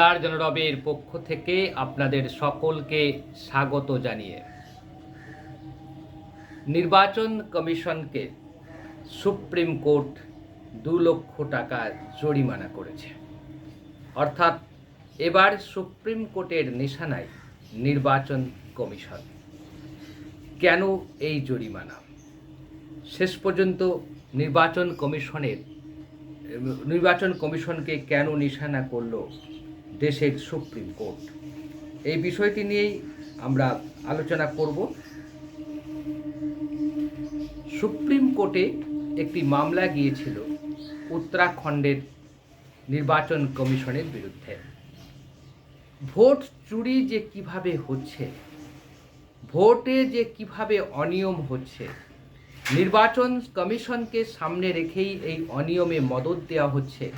তার জনরবের পক্ষ থেকে আপনাদের সকলকে স্বাগত জানিয়ে। নির্বাচন কমিশনকে সুপ্রিম কোর্ট দু লক্ষ টাকা জরিমানা করেছে। অর্থাৎ এবার সুপ্রিম কোর্টের নিশানায় নির্বাচন কমিশন। কেন এই জরিমানা? শেষ পর্যন্ত নির্বাচন কমিশনের, নির্বাচন কমিশনকে কেন নিশানা করল দেশের সুপ্রিম কোর্ট। এই বিষয়টি নিয়েই আমরা আলোচনা করব। সুপ্রিম কোর্টে একটি মামলা গিয়েছিল উত্তরাখণ্ডের নির্বাচন কমিশনের বিরুদ্ধে। ভোট চুরি যে কীভাবে হচ্ছে, ভোটে যে কীভাবে অনিয়ম হচ্ছে, নির্বাচন কমিশনকে সামনে রেখেই এই অনিয়মে মদত দেওয়া হচ্ছে।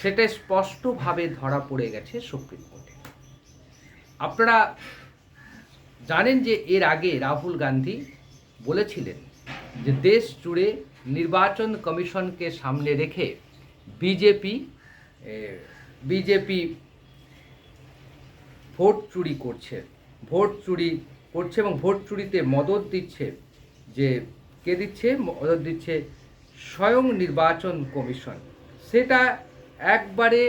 সেটা স্পষ্টভাবে ধরা পড়ে গেছে সুপ্রিম কোর্টে। আপনারা জানেন যে এর আগে রাহুল গান্ধী বলেছিলেন যে দেশ জুড়ে নির্বাচন কমিশনকে সামনে রেখে বিজেপি বিজেপি ভোট চুরি করছে, ভোট চুরি করছে এবং ভোট চুরিতে মদত দিচ্ছে যে কে দিচ্ছে? মদত দিচ্ছে স্বয়ং নির্বাচন কমিশন। সেটা একবারে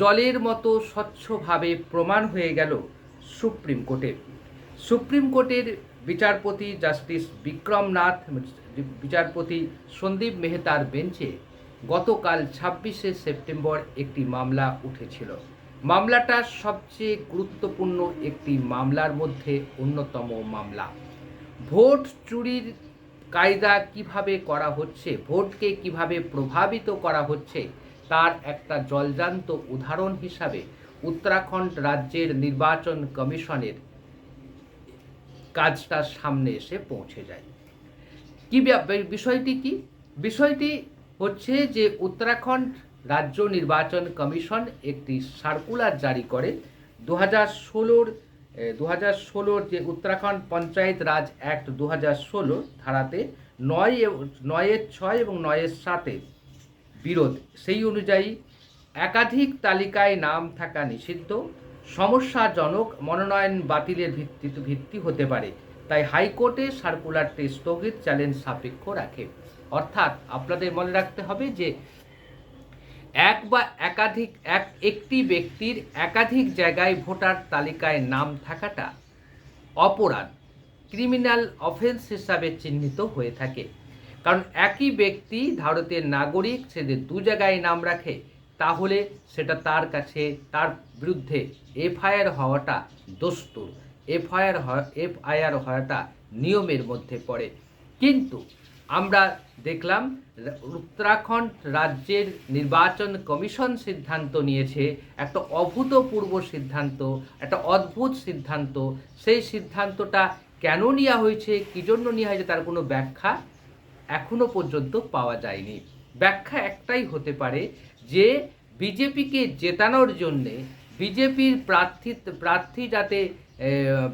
জলের মতো স্বচ্ছভাবে প্রমাণ হয়ে গেল সুপ্রিম কোর্টের। সুপ্রিম কোর্টের বিচারপতি জাস্টিস বিক্রমনাথ, বিচারপতি সন্দীপ মেহতার বেঞ্চে গতকাল ছাব্বিশে সেপ্টেম্বর একটি মামলা উঠেছিল। মামলাটা সবচেয়ে গুরুত্বপূর্ণ একটি মামলার মধ্যে অন্যতম মামলা। ভোট চুরির কায়দা কীভাবে করা হচ্ছে, ভোটকে কীভাবে প্রভাবিত করা হচ্ছে, তার একটা জলজান্ত উদাহরণ হিসাবে উত্তরাখণ্ড রাজ্যের নির্বাচন কমিশনের কাজটা সামনে এসে পৌঁছে যায়। কি বিষয়টি কি? বিষয়টি হচ্ছে যে উত্তরাখণ্ড রাজ্য নির্বাচন কমিশন একটি সার্কুলার জারি করে। দু হাজার ষোলোর দু হাজার ষোলোর যে উত্তরাখণ্ড পঞ্চায়েত রাজ অ্যাক্ট দু হাজার ষোলো ধারাতে নয় নয়ের ছয় এবং নয়ের সাতে বিরোধ। সেই অনুযায়ী একাধিক তালিকায় নাম থাকা নিষিদ্ধ, সমস্যাজনক মনোনয়ন বাতিলের ভিত্তিতে ভিত্তি হতে পারে। তাই হাইকোর্টে সার্কুলারটি স্থগিত চ্যালেঞ্জ সাপেক্ষ রাখে। অর্থাৎ আপনাদের মনে রাখতে হবে যে এক বা একাধিক এক, একটি ব্যক্তির একাধিক জায়গায় ভোটার তালিকায় নাম থাকাটা অপরাধ, ক্রিমিনাল অফেন্স হিসাবে চিহ্নিত হয়ে থাকে। কারণ একই ব্যক্তি ভারতের নাগরিক, সে যে দু জায়গায় নাম রাখে, তাহলে সেটা তার কাছে, তার বিরুদ্ধে এফআইআর হওয়াটা দস্তুর। এফআইআর এফআইআর হওয়াটা নিয়মের মধ্যে পড়ে। কিন্তু আমরা দেখলাম উত্তরাখণ্ড রাজ্যের নির্বাচন কমিশন সিদ্ধান্ত নিয়েছে, একটা অভূতপূর্ব সিদ্ধান্ত, একটা অদ্ভুত সিদ্ধান্ত। সেই সিদ্ধান্তটা কেন নেওয়া হয়েছে, কী জন্য নেওয়া হয়েছে তার কোনো ব্যাখ্যা এখনও পর্যন্ত পাওয়া যায়নি। ব্যাখ্যা একটাই হতে পারে যে, বিজেপিকে জেতানোর জন্যে বিজেপির প্রার্থী প্রার্থী যাতে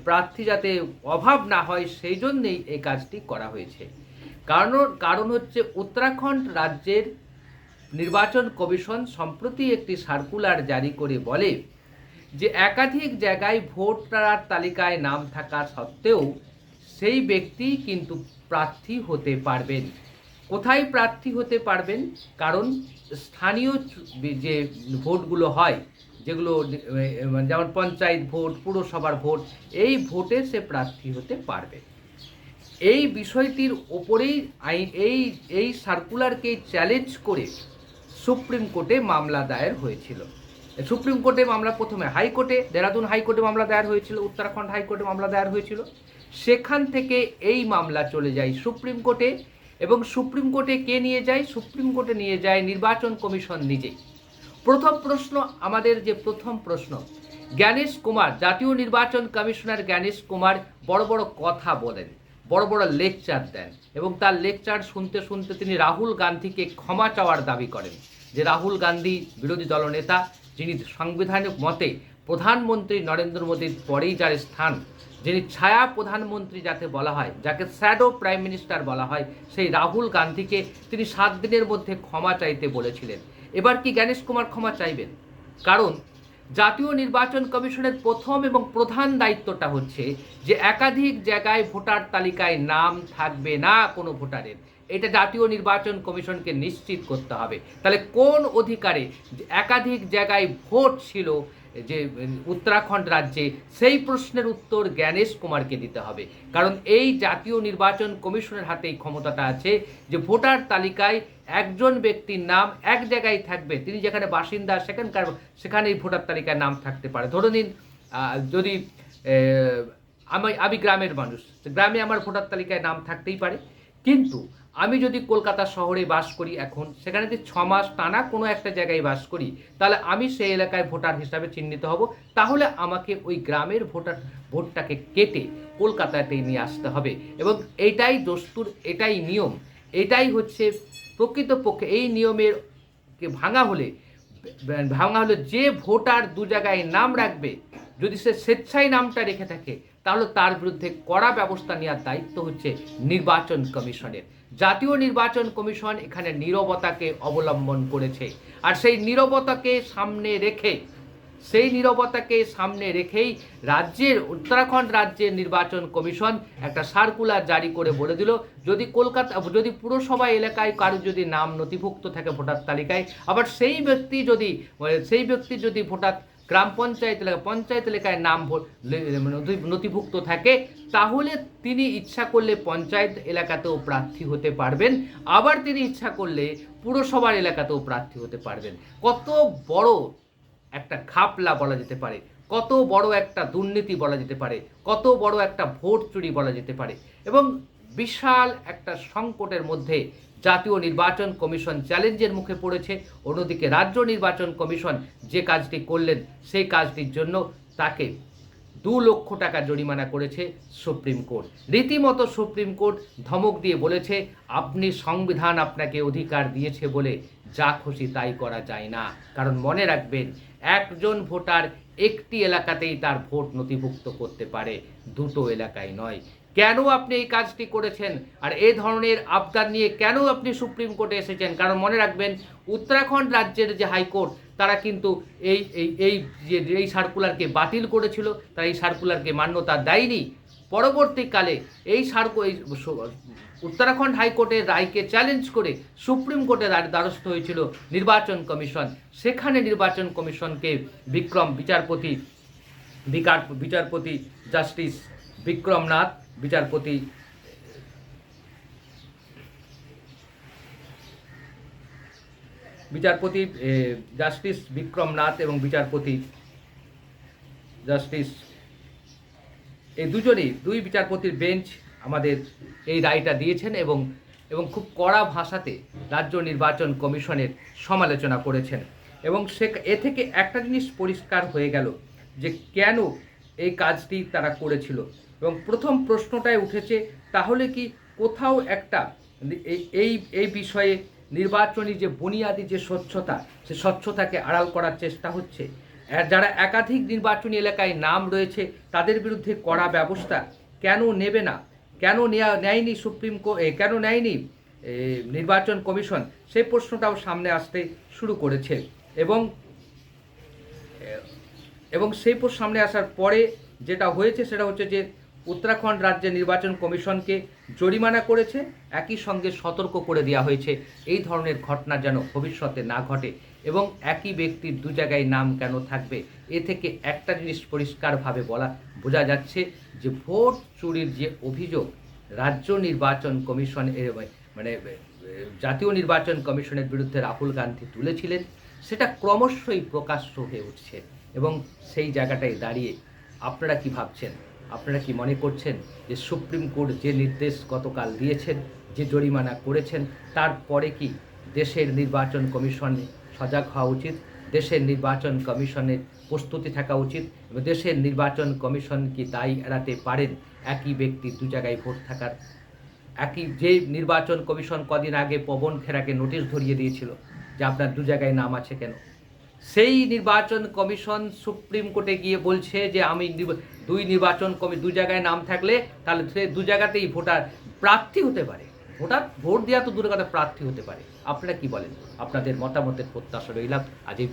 প্রার্থী যাতে অভাব না হয়, সেই জন্যেই এই কাজটি করা হয়েছে। কারণ কারণ হচ্ছে উত্তরাখণ্ড রাজ্যের নির্বাচন কমিশন সম্প্রতি একটি সার্কুলার জারি করে বলে যে একাধিক জায়গায় ভোটার তালিকায় নাম থাকা সত্ত্বেও সেই ব্যক্তি কিন্তু প্রার্থী হতে পারবেন। কোথায় প্রার্থী হতে পারবেন? কারণ স্থানীয় যে ভোটগুলো হয়, যেগুলো যেমন পঞ্চায়েত ভোট, পুরসভার ভোট, এই ভোটে সে প্রার্থী হতে পারবে। এই বিষয়টির ওপরেই আইন, এই এই সার্কুলারকে চ্যালেঞ্জ করে সুপ্রিম কোর্টে মামলা দায়ের হয়েছিল। সুপ্রিম কোর্টে মামলা প্রথমে হাইকোর্টে, দেরাদুন হাইকোর্টে মামলা দায়ের হয়েছিল, উত্তরাখণ্ড হাইকোর্টে মামলা দায়ের হয়েছিল। সেখান থেকে এই মামলা চলে যায় সুপ্রিম কোর্টে এবং সুপ্রিম কোর্টে কে নিয়ে যায়? সুপ্রিম কোর্টে নিয়ে যায় নির্বাচন কমিশন নিজেই। প্রথম প্রশ্ন, আমাদের যে প্রথম প্রশ্ন, জ্ঞানেশ কুমার, জাতীয় নির্বাচন কমিশনার জ্ঞানেশ কুমার বড় বড় কথা বলেন। বড় বড় লেকচার দেন এবং তার লেকচার শুনতে শুনতে তিনি রাহুল গান্ধীকে ক্ষমা চাওয়ার দাবি করেন, যে রাহুল গান্ধী বিরোধী দলনেতা যিনি সাংবিধানিক মতে প্রধানমন্ত্রী নরেন্দ্র মোদীর পরেই যার স্থান, যিনি ছায়া প্রধানমন্ত্রী যাকে বলা হয়, যাকে শ্যাডো প্রাইম মিনিস্টার বলা হয়, সেই রাহুল গান্ধীকে তিনি সাত দিনের মধ্যে ক্ষমা চাইতে বলেছিলেন। এবার কি জ্ঞানেশ কুমার ক্ষমা চাইবেন? কারণ জাতীয় নির্বাচন কমিশনের প্রথম এবং প্রধান দায়িত্বটা হচ্ছে যে একাধিক জায়গায় ভোটার তালিকায় নাম থাকবে না কোনো ভোটারের। এটা জাতীয় নির্বাচন কমিশনকে নিশ্চিত করতে হবে। তাহলে কোন অধিকারে একাধিক জায়গায় ভোট ছিল যে উত্তরাখণ্ড রাজ্যে, সেই প্রশ্নের উত্তর জ্ঞানেশ কুমারকে দিতে হবে। কারণ এই জাতীয় নির্বাচন কমিশনের হাতে এই ক্ষমতাটা আছে যে ভোটার তালিকায় একজন ব্যক্তির নাম এক জায়গায় থাকবে, তিনি যেখানে বাসিন্দা সেখানকার সেখানেই ভোটার তালিকায় নাম থাকতে পারে। ধরে নিন যদি আমি আমি গ্রামের মানুষ গ্রামে আমার ভোটার তালিকায় নাম থাকতেই পারে। কিন্তু আমি যদি কলকাতা শহরে বাস করি এখন, সেখানে যদি ছমাস টানা কোনো একটা জায়গায় বাস করি, তাহলে আমি সেই এলাকায় ভোটার হিসাবে চিহ্নিত হব। তাহলে আমাকে ওই গ্রামের ভোটার, ভোটটাকে কেটে কলকাতাতে নিয়ে আসতে হবে। এবং এটাই দস্তুর, এটাই নিয়ম, এটাই হচ্ছে প্রকৃতপক্ষে এই নিয়মের ভাঙা হলে ভাঙা হলে যে ভোটার দু জায়গায় নাম রাখবে, যদি সে স্বেচ্ছায় নামটা রেখে থাকে, তাহলে তার বিরুদ্ধে কড়া ব্যবস্থা নেওয়ার দায়িত্ব হচ্ছে নির্বাচন কমিশনের। জাতীয় নির্বাচন কমিশন এখানে নিরবতাকে অবলম্বন করেছে। আর সেই নিরবতাকে সামনে রেখে সেই নীরবতাকে সামনে রেখেই রাজ্যের, উত্তরাখণ্ড রাজ্যের নির্বাচন কমিশন একটা সার্কুলার জারি করে বলে দিল। যদি কলকাতা, যদি পুরসভা এলাকায় কারও যদি নাম নথিভুক্ত থাকে ভোটার তালিকায়, আবার সেই ব্যক্তি যদি, সেই ব্যক্তি যদি ভোটার গ্রাম পঞ্চায়েত এলাকা, পঞ্চায়েত এলাকায় নাম নথি- নথিভুক্ত থাকে, তাহলে তিনি ইচ্ছা করলে পঞ্চায়েত এলাকাতেও প্রার্থী হতে পারবেন। আবার তিনি ইচ্ছা করলে পুরসভার এলাকাতেও প্রার্থী হতে পারবেন। কত বড় একটা খাপলা বলা যেতে পারে, কত বড় একটা দুর্নীতি বলা যেতে পারে, কত বড় একটা ভোট চুরি বলা যেতে পারে এবং বিশাল একটা সংকটের মধ্যে জাতীয় নির্বাচন কমিশন চ্যালেঞ্জের মুখে পড়েছে। অন্যদিকে রাজ্য নির্বাচন কমিশন যে কাজটি করলেন, সেই কাজটির জন্য তাকে দু লক্ষ টাকা জরিমানা করেছে সুপ্রিম কোর্ট। রীতিমতো সুপ্রিম কোর্ট ধমক দিয়ে বলেছে, আপনি সংবিধান আপনাকে অধিকার দিয়েছে বলে যা খুশি তাই করা যায় না। কারণ মনে রাখবেন, একজন ভোটার একটি এলাকাতেই তার ভোট নথিভুক্ত করতে পারে, দুটো এলাকায় নয়। কেন আপনি এই কাজটি করেছেন? আর এ ধরনের আবদার নিয়ে কেন আপনি সুপ্রিম কোর্টে এসেছেন? কারণ মনে রাখবেন, উত্তরাখণ্ড রাজ্যের যে হাইকোর্ট তারা কিন্তু এই এই এই যে এই সার্কুলারকে বাতিল করেছিল, তারা এই সার্কুলারকে মান্যতা দেয়নি। পরবর্তীকালে এই সার্কু এই উত্তরাখণ্ড হাইকোর্টের রায়কে চ্যালেঞ্জ করে সুপ্রিম দ্বার- দ্বারস্থ হয়েছিল নির্বাচন কমিশন। সেখানে নির্বাচন কমিশনকে বিক্রম বিচারপতি বিচারপতি জাস্টিস বিক্রমনাথ, বিচারপতি বিচারপতি জাস্টিস বিক্রম নাথ এবং বিচারপতি জাস্টিস এই দুজনেই, দুই বিচারপতির বেঞ্চ আমাদের এই রায়টা দিয়েছেন এবং এবং খুব কড়া ভাষাতে রাজ্য নির্বাচন কমিশনের সমালোচনা করেছেন। এবং সে, এ থেকে একটা জিনিস পরিষ্কার হয়ে গেল যে কেন এই কাজটি তারা করেছিল। এবং প্রথম প্রশ্নটাই উঠেছে, তাহলে কি কোথাও একটা, এই এই বিষয়ে নির্বাচনী যে বুনিয়াদি যে স্বচ্ছতা, সে স্বচ্ছতাকে আড়াল করার চেষ্টা হচ্ছে। যারা একাধিক নির্বাচনী এলাকায় নাম রয়েছে, তাদের বিরুদ্ধে কড়া ব্যবস্থা কেন নেবে না? কেন নেয়া নেয়নি সুপ্রিম কোর্ট কেন নেয়নি নির্বাচন কমিশন? সেই প্রশ্নটাও সামনে আসতে শুরু করেছে। এবং এবং সেই সামনে আসার পরে যেটা হয়েছে, সেটা হচ্ছে যে উত্তরাখণ্ড রাজ্যের নির্বাচন কমিশনকে জরিমানা করেছে। একই সঙ্গে সতর্ক করে দেওয়া হয়েছে, এই ধরনের ঘটনা যেন ভবিষ্যতে না ঘটে এবং একই ব্যক্তির দু জায়গায় নাম কেন থাকবে, এ থেকে একটা জিনিস পরিষ্কারভাবে বলা, বোঝা যাচ্ছে যে ভোট চুরির যে অভিযোগ রাজ্য নির্বাচন কমিশন এর মানে জাতীয় নির্বাচন কমিশনের বিরুদ্ধে রাহুল গান্ধী তুলেছিলেন, সেটা ক্রমশই প্রকাশ্য হয়ে উঠছে এবং সেই জায়গাটায় দাঁড়িয়ে আপনারা কি ভাবছেন? আপনারা কি মনে করছেন যে সুপ্রিম কোর্ট যে নির্দেশ গতকাল দিয়েছেন, যে জরিমানা করেছেন তারপরে কি দেশের নির্বাচন কমিশনে সজাগ হওয়া উচিত, দেশের নির্বাচন কমিশনের প্রস্তুতি থাকা উচিত এবং দেশের নির্বাচন কমিশন কি দায়ী এড়াতে পারেন? একই ব্যক্তি দু জায়গায় ভোট থাকার, একই যে নির্বাচন কমিশন কদিন আগে পবন খেরাকে নোটিশ ধরিয়ে দিয়েছিল যে আপনার দু জায়গায় নাম আছে কেন? সেই নির্বাচন কমিশন সুপ্রিম কোর্টে গিয়ে বলছে যে আমি দুই নির্বাচন কমি, দু জায়গায় নাম থাকলে তাহলে সে দু জায়গাতেই ভোটার প্রার্থী হতে পারে। ভোটার, ভোট দেওয়া তো দূরের কথা, প্রার্থী হতে পারে। আপনারা কি বলেন? আপনাদের মতামতের প্রত্যাশা রইলাম আজ এই।